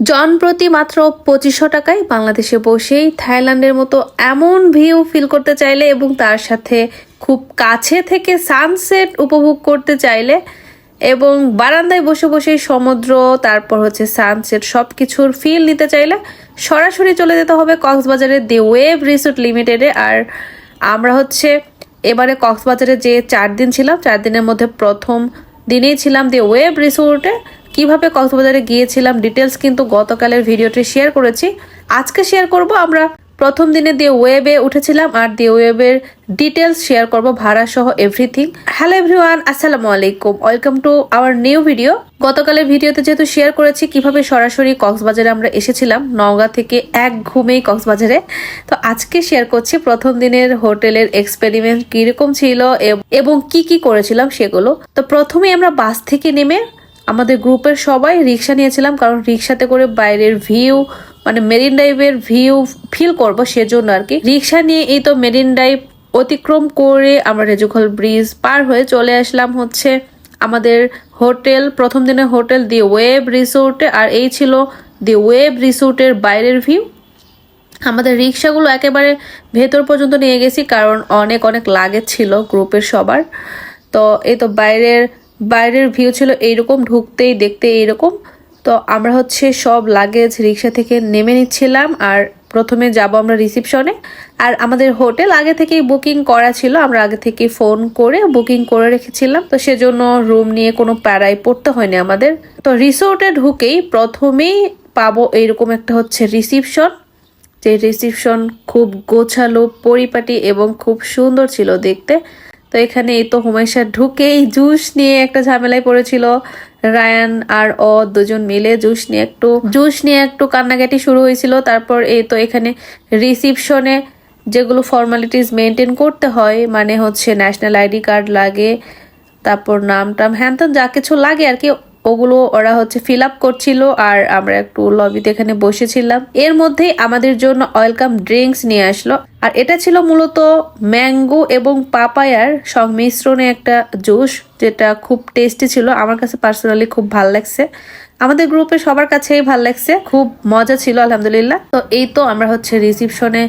জন প্রতি মাত্র পঁচিশশো টাকায় বাংলাদেশে বসেই থাইল্যান্ডের মতো এমন ভিউ ফিল করতে চাইলে এবং তার সাথে খুব কাছে থেকে সানসেট উপভোগ করতে চাইলে এবং বারান্দায় বসে বসেই সমুদ্র, তারপর হচ্ছে সানসেট সব কিছুর ফিল নিতে চাইলে সরাসরি চলে যেতে হবে কক্সবাজারের দি ওয়েভ রিসোর্ট লিমিটেডে। আর আমরা হচ্ছে এবারে কক্সবাজারে যে চার দিন ছিলাম, চার দিনের মধ্যে প্রথম দিনেই ছিলাম দি ওয়েব রিসোর্টে। কীভাবে কক্সবাজারে গিয়েছিলাম ডিটেলস কিন্তু গতকালের ভিডিওটি শেয়ার করেছি। আজকে শেয়ার করব আমরা প্রথম দিনে দিয়ে ওয়েবে উঠেছিলাম আর দিয়ে ওয়েবের ডিটেলস শেয়ার করব ভাড়া সহ এভরিথিং হ্যালো এভরিওয়ান আসসালামু আলাইকুম। Welcome to our new video গতকালের ভিডিওতে যেহেতু শেয়ার করেছি কীভাবে সরাসরি কক্সবাজারে আমরা এসেছিলাম, নওগাঁ থেকে এক ঘুমেই কক্সবাজারে। তো আজকে শেয়ার করছি প্রথম দিনের হোটেলের এক্সপেরিমেন্ট কীরকম ছিল, এবং কি কি করেছিলাম সেগুলো। তো প্রথমে আমরা বাস থেকে নেমে আমাদের গ্রুপের সবাই রিক্সা নিয়েছিলাম, কারণ রিক্সাতে করে বাইরের ভিউ মানে মেরিন ড্রাইভের ভিউ ফিল করব সেজন্য আর কি। রিক্সা নিয়ে এই তো মেরিন ড্রাইভ অতিক্রম করে আমরা রেজুখল ব্রিজ পার হয়ে চলে আসলাম হচ্ছে আমাদের হোটেল, প্রথম দিনের হোটেল দি ওয়েব রিসোর্টে আর এই ছিল দি ওয়েব রিসোর্টের বাইরের ভিউ আমাদের রিক্সাগুলো একেবারে ভেতর পর্যন্ত নিয়ে গেছি, কারণ অনেক অনেক লাগেজ ছিল গ্রুপের সবার। তো এই তো বাইরের বাইরের ভিউ ছিল এইরকম, ঢুকতেই দেখতে এইরকম। তো আমরা হচ্ছে সব লাগেজ রিক্সা থেকে নেমে নিচ্ছিলাম আর প্রথমে যাব আমরা রিসিপশনে আর আমাদের হোটেল আগে থেকেই বুকিং করা ছিল, আমরা আগে থেকে ফোন করে বুকিং করে রেখেছিলাম। তো সেজন্য রুম নিয়ে কোনো প্যারাই পড়তে হয়নি আমাদের। তো রিসোর্টে ঢুকেই প্রথমেই পাবো এইরকম একটা হচ্ছে রিসিপশন যে রিসিপশন খুব গোছালো, পরিপাটি এবং খুব সুন্দর ছিল দেখতে। তো এখানে এই তো হুমাইশা ঢুকেই জুস নিয়ে একটা ঝামেলায় পড়েছিল। রায়ান আর অ দুজন মিলে জুস নিয়ে একটু, জুস নিয়ে একটু কান্নাকাটি শুরু হয়েছিল। তারপর এই তো এখানে রিসিপশনে যেগুলো ফর্মালিটিস মেনটেন করতে হয় মানে হচ্ছে ন্যাশনাল আইডি কার্ড লাগে, তারপর নাম টাম হ্যান যা কিছু লাগে আর কি ওগুলো ওরা হচ্ছে ফিল আপ করছিল আর আমরা একটু লবিতে এখানে বসেছিলাম। এর মধ্যেই আমাদের জন্য ওয়েলকাম ড্রিঙ্কস নিয়ে আসলো। আর এটা ছিল মূলত ম্যাঙ্গো এবং পাপায়ার সংমিশ্রণে একটা জুস যেটা খুব টেস্টি ছিল। আমার কাছে পার্সোনালি খুব ভালো লাগছে। আমাদের গ্রুপে সবার কাছেই ভালো লাগছে। খুব মজা ছিল, আলহামদুলিল্লাহ। তো এই তো আমরা হচ্ছে রিসিপশনে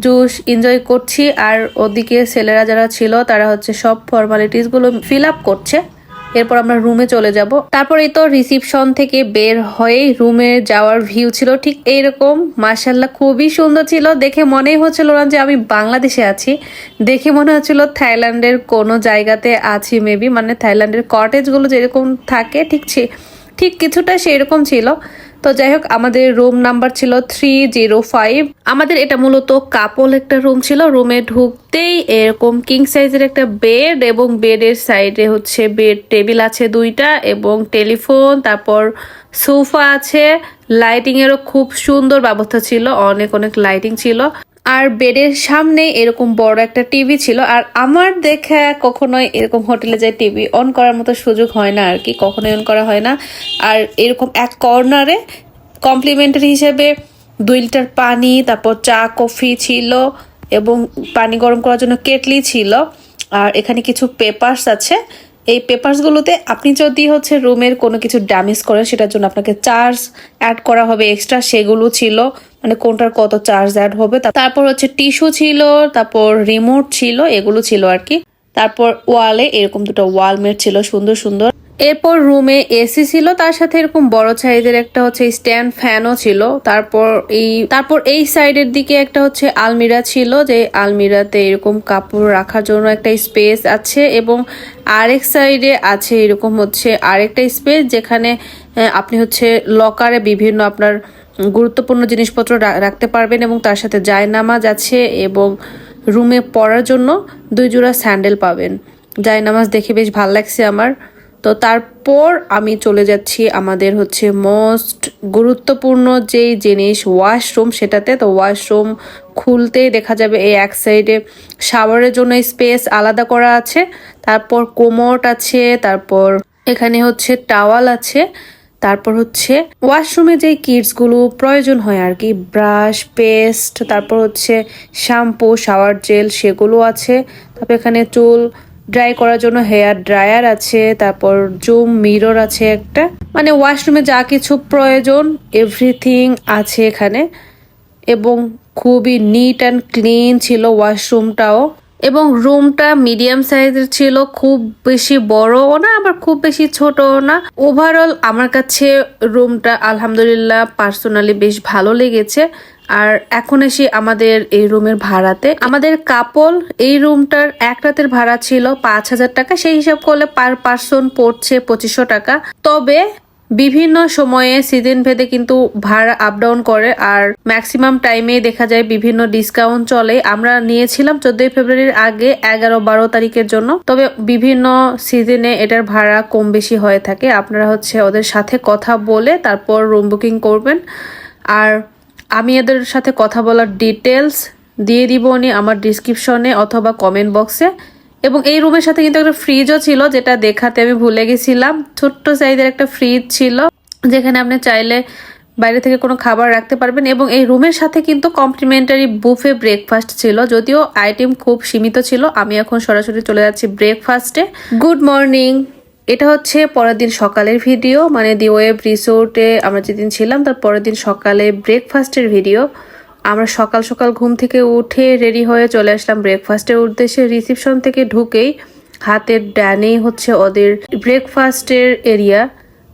জুস এনজয় করছি। আর ওদিকে ছেলেরা যারা ছিল, তারা হচ্ছে সব ফর্মালিটিসগুলো ফিল আপ করছে। এরপর আমরা রুমে চলে যাব। তারপর তো রিসিপশন থেকে বের হয়ে রুমে যাওয়ার ভিউ ছিল। ঠিক এইরকম মার্শাল্লা খুবই সুন্দর ছিল। দেখে মনেই হচ্ছিল না যে আমি বাংলাদেশে আছি। দেখে মনে হচ্ছিল থাইল্যান্ডের কোনো জায়গাতে আছি মেবি মানে থাইল্যান্ডের কটেজগুলো যেরকম থাকে, ঠিক ঠিক কিছুটা সেরকম ছিল। তো যাই হোক, আমাদের রুম নাম্বার ছিল থ্রি জিরো ফাইভ আমাদের এটা মূলত কাপল একটা রুম ছিল রুমে ঢুকতেই এরকম কিং সাইজের একটা বেড এবং বেডের সাইডে হচ্ছে বেড টেবিল আছে দুইটা এবং টেলিফোন তারপর সোফা আছে। লাইটিংয়েরও খুব সুন্দর ব্যবস্থা ছিল, অনেক অনেক লাইটিং ছিল। আর বেডের সামনে এরকম বড় একটা টিভি ছিল। আর আমার দেখা কখনোই এরকম হোটেলে যায় টিভি অন করার মতো সুযোগ হয় না আর কি, কখনোই অন করা হয় না। আর এরকম এক কর্নারে কমপ্লিমেন্টারি হিসেবে দুই লিটার পানি, তারপর চা, কফি ছিল এবং পানি গরম করার জন্য কেটলি ছিল। আর এখানে কিছু পেপার্স আছে। এই পেপারসগুলোতে আপনি যদি হচ্ছে রুমের কোনো কিছু ড্যামেজ করেন, সেটার জন্য আপনাকে চার্জ অ্যাড করা হবে এক্সট্রা সেগুলো ছিল। মানে কোনটার কত চার্জ অ্যাড হবে তারপর হচ্ছে টিস্যু ছিল, তারপর রিমোট ছিল, এগুলো ছিল আর কি। তারপর ওয়ালে এরকম দুটো ওয়ালমেট ছিল, সুন্দর সুন্দর। এরপর রুমে এসি ছিল, তার সাথে এরকম বড় সাইজের একটা হচ্ছে স্ট্যান্ড ফ্যানও ছিল। তারপর এই তারপর এই সাইডের দিকে একটা হচ্ছে আলমিরা ছিল, যে আলমিরাতে এরকম কাপড় রাখার জন্য একটা স্পেস আছে এবং আরেক সাইডে আছে এরকম হচ্ছে আরেকটা স্পেস যেখানে আপনি হচ্ছে লকারে বিভিন্ন আপনার গুরুত্বপূর্ণ জিনিসপত্র রাখতে পারবেন এবং তার সাথে জায়নামাজ আছে এবং রুমে পড়ার জন্য দুই জোড়া স্যান্ডেল পাবেন। জায়নামাজ দেখে বেশ ভালো লাগছে আমার। তো তারপর আমি চলে যাচ্ছি আমাদের হচ্ছে মোস্ট গুরুত্বপূর্ণ যেই জিনিস ওয়াশরুম সেটাতে। তো ওয়াশরুম খুলতেই দেখা যাবে এই এক সাইডে শাওয়ারের জন্য স্পেস আলাদা করা আছে। তারপর কোমট আছে, তারপর এখানে হচ্ছে টাওয়াল আছে। তারপর হচ্ছে ওয়াশরুমে যে কিটসগুলো প্রয়োজন হয় আর কি ব্রাশ পেস্ট তারপর হচ্ছে শ্যাম্পু শাওয়ার জেল সেগুলো আছে। তারপর এখানে চুল ড্রাই করার জন্য হেয়ার ড্রায়ার আছে, তারপর জুম মিরর আছে একটা। মানে ওয়াশরুমে যা কিছু প্রয়োজন এভরিথিং আছে এখানে। এবং খুবই নিট অ্যান্ড ক্লিন ছিল ওয়াশরুমটাও এবং রুমটা মিডিয়াম সাইজের ছিল, খুব বেশি বড়ও না, আবার খুব বেশি ছোটও না। ওভারঅল আমার কাছে রুমটা আলহামদুলিল্লাহ পার্সোনালি বেশ ভালো লেগেছে। আর এখন এসে আমাদের এই রুমের ভাড়াতে। আমাদের কাপল এই রুমটার এক রাতের ভাড়া ছিল পাঁচ হাজার টাকা। সেই হিসাব করলে পার পার্সন পড়ছে পঁচিশশো টাকা। তবে বিভিন্ন সময়ে সিজন ভেদে কিন্তু ভাড়া আপ ডাউন করে আর ম্যাক্সিমাম টাইমে দেখা যায় বিভিন্ন ডিসকাউন্ট চলে। আমরা নিয়েছিলাম চোদ্দই ফেব্রুয়ারির আগে এগারো বারো তারিখের জন্য। তবে বিভিন্ন সিজনে এটার ভাড়া কম বেশি হয়ে থাকে। আপনারা হচ্ছে ওদের সাথে কথা বলে তারপর রুম বুকিং করবেন। আর আমি এদের সাথে কথা বলার ডিটেলস দিয়ে দিব আমার ডিসক্রিপশনে অথবা কমেন্ট বক্সে এবং এই রুমের সাথে কিন্তু একটা ফ্রিজও ছিল, যেটা দেখাতে আমি ভুলে গেছিলাম। ছোট্ট সাইজের একটা ফ্রিজ ছিল, যেখানে আপনি চাইলে বাইরে থেকে কোনো খাবার রাখতে পারবেন এবং এই রুমের সাথে কিন্তু কমপ্লিমেন্টারি বুফে ব্রেকফাস্ট ছিল, যদিও আইটেম খুব সীমিত ছিল। আমি এখন সরাসরি চলে যাচ্ছি ব্রেকফাস্টে গুড মর্নিং এটা হচ্ছে পরের দিন সকালের ভিডিও মানে দি ওয়েব রিসোর্টে আমরা যেদিন ছিলাম, তার পরের দিন সকালে ব্রেকফাস্টের ভিডিও আমরা সকাল সকাল ঘুম থেকে উঠে রেডি হয়ে চলে আসলাম ব্রেকফাস্টের উদ্দেশ্যে। রিসিপশন থেকে ঢুকেই হাতের ডানেই হচ্ছে ওদের ব্রেকফাস্টের এরিয়া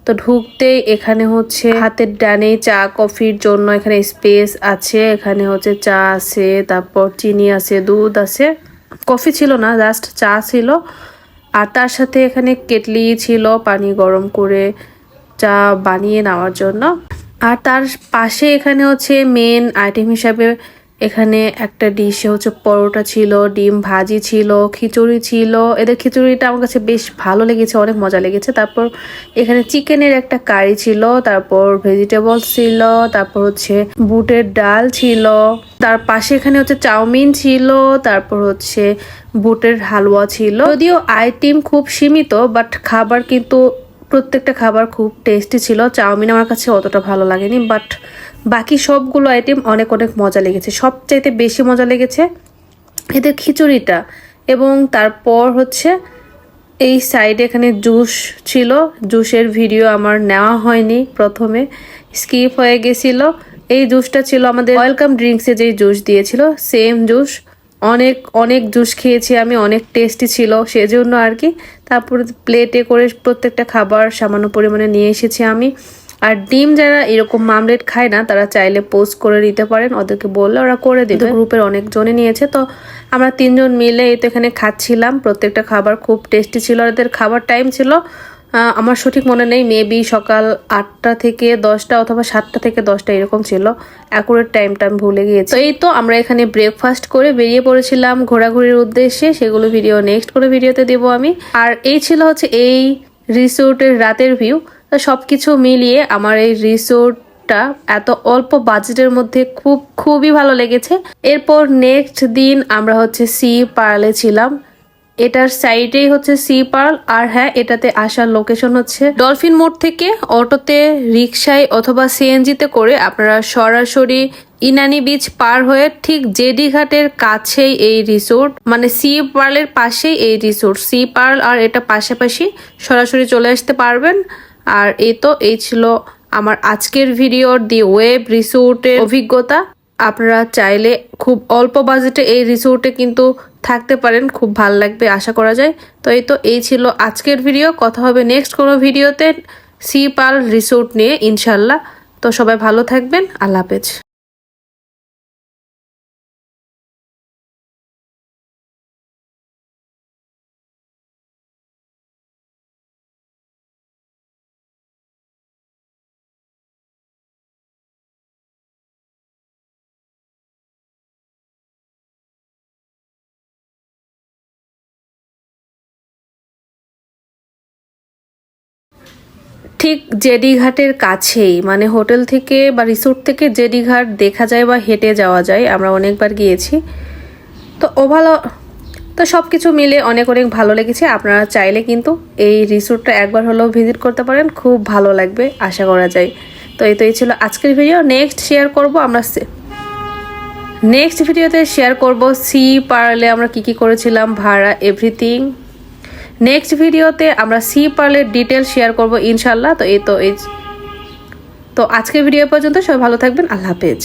তো ঢুকতেই এখানে হচ্ছে হাতের ডানে চা, কফির জন্য এখানে স্পেস আছে। এখানে হচ্ছে চা আছে, তারপর চিনি আছে, দুধ আছে। কফি ছিল না জাস্ট চা ছিল। আর তার সাথে এখানে কেটলি ছিল, পানি গরম করে চা বানিয়ে নেওয়ার জন্য। আর তার পাশে এখানে হচ্ছে মেন আইটেম হিসাবে এখানে একটা ডিশে হচ্ছে পরোটা ছিল, ডিম ভাজি ছিল, খিচুড়ি ছিল। এদের খিচুড়িটা আমার কাছে বেশ ভালো লেগেছে, অনেক মজা লেগেছে। তারপর এখানে চিকেনের একটা কারি ছিল, তারপর ভেজিটেবলস ছিল, তারপর হচ্ছে বুটের ডাল ছিল। তার পাশে এখানে হচ্ছে চাউমিন ছিল, তারপর হচ্ছে বুটের হালুয়া ছিল। যদিও আইটেম খুব সীমিত বাট খাবার কিন্তু প্রত্যেকটা খাবার খুব টেস্টি ছিল। চাউমিন আমার কাছে অতটা ভালো লাগেনি বাট বাকি সবগুলো আইটেম অনেক অনেক মজা লেগেছে। সবচাইতে বেশি মজা লেগেছে এদের খিচুড়িটা এবং তারপর হচ্ছে এই সাইডে এখানে জুস ছিল। জুসের ভিডিও আমার নেওয়া হয়নি প্রথমে স্কিপ হয়ে গেছিল। এই জুসটা ছিল আমাদের ওয়েলকাম ড্রিঙ্কসে যেই জুস দিয়েছিল সেম জুস অনেক অনেক জুস খেয়েছি আমি, অনেক টেস্টি ছিল, সেজন্য আর কি তারপর প্লেটে করে প্রত্যেকটা খাবার সামান্য পরিমাণে নিয়ে এসেছি আমি। আর ডিম যারা এরকম মামলেট খায় না, তারা চাইলে পোস্ট করে নিতে পারেন, ওদেরকে বললে ওরা করে দেবে। গ্রুপের অনেক জনে নিয়েছে, তো আমরা তিনজন মিলে এই তো এখানে খাচ্ছিলাম, প্রত্যেকটা খাবার খুব টেস্টি ছিল ওদের খাবার টাইম ছিল আমার সঠিক মনে নেই মেবি সকাল আটটা থেকে দশটা অথবা সাতটা থেকে দশটা এরকম ছিল। অ্যাকুরেট টাইমটা আমি ভুলে গিয়েছি। তো এই তো আমরা এখানে ব্রেকফাস্ট করে বেরিয়ে পড়েছিলাম ঘোরাঘুরির উদ্দেশ্যে। সেগুলো ভিডিও নেক্সট করে ভিডিওতে দেবো আমি। আর এই ছিল হচ্ছে এই রিসোর্টের রাতের ভিউ সব কিছু মিলিয়ে আমার এই রিসোর্টটা এত অল্প বাজেটের মধ্যে খুব, খুবই ভালো লেগেছে। এরপর নেক্সট দিন আমরা হচ্ছে সি পার্লে ছিলাম। এটার সাইডেই হচ্ছে সি পার্ল আর হ্যাঁ এটাতে আসার লোকেশন হচ্ছে ডলফিন মোড় থেকে অটোতে রিক্সায় অথবা সিএনজিতে করে আপনারা সরাসরি ইনানি বিচ পার হয়ে ঠিক জেডি ঘাটের কাছেই এই রিসোর্ট মানে সি পার্লের পাশেই এই রিসোর্ট সি পার্ল আর এটা পাশাপাশি সরাসরি চলে আসতে পারবেন। আর এই তো, এই ছিল আমার আজকের ভিডিওর দি ওয়েব রিসোর্টের অভিজ্ঞতা। আপনারা চাইলে খুব অল্প বাজেটে এই রিসোর্টে কিন্তু থাকতে পারেন, খুব ভালো লাগবে, আশা করা যায়। তো এই তো, এই ছিল আজকের ভিডিও কথা হবে নেক্সট কোনো ভিডিওতে সি পাল রিসোর্ট নিয়ে, ইনশাল্লাহ। তো সবাই ভালো থাকবেন, আল্লাহ হাফেজ। ঠিক জেডি ঘাটের কাছেই মানে হোটেল থেকে বা রিসোর্ট থেকে জেডি ঘাট দেখা যায় বা হেঁটে যাওয়া যায়, আমরা অনেকবার গিয়েছি। তো ও তো সব কিছু মিলে অনেক অনেক ভালো লেগেছে। আপনারা চাইলে কিন্তু এই রিসোর্টটা একবার হলেও ভিজিট করতে পারেন, খুব ভালো লাগবে, আশা করা যায়। তো এই তো এই ছিল আজকের ভিডিও নেক্সট শেয়ার করব আমরা নেক্সট ভিডিওতে শেয়ার করব সি পারলে আমরা কি কি করেছিলাম, ভাড়া এভরিথিং নেক্সট ভিডিওতে আমরা সি পার্লের ডিটেল শেয়ার করব ইনশাল্লাহ তো এই তো এই তো আজকের ভিডিও পর্যন্ত সবাই ভালো থাকবেন। আল্লাহ হাফেজ।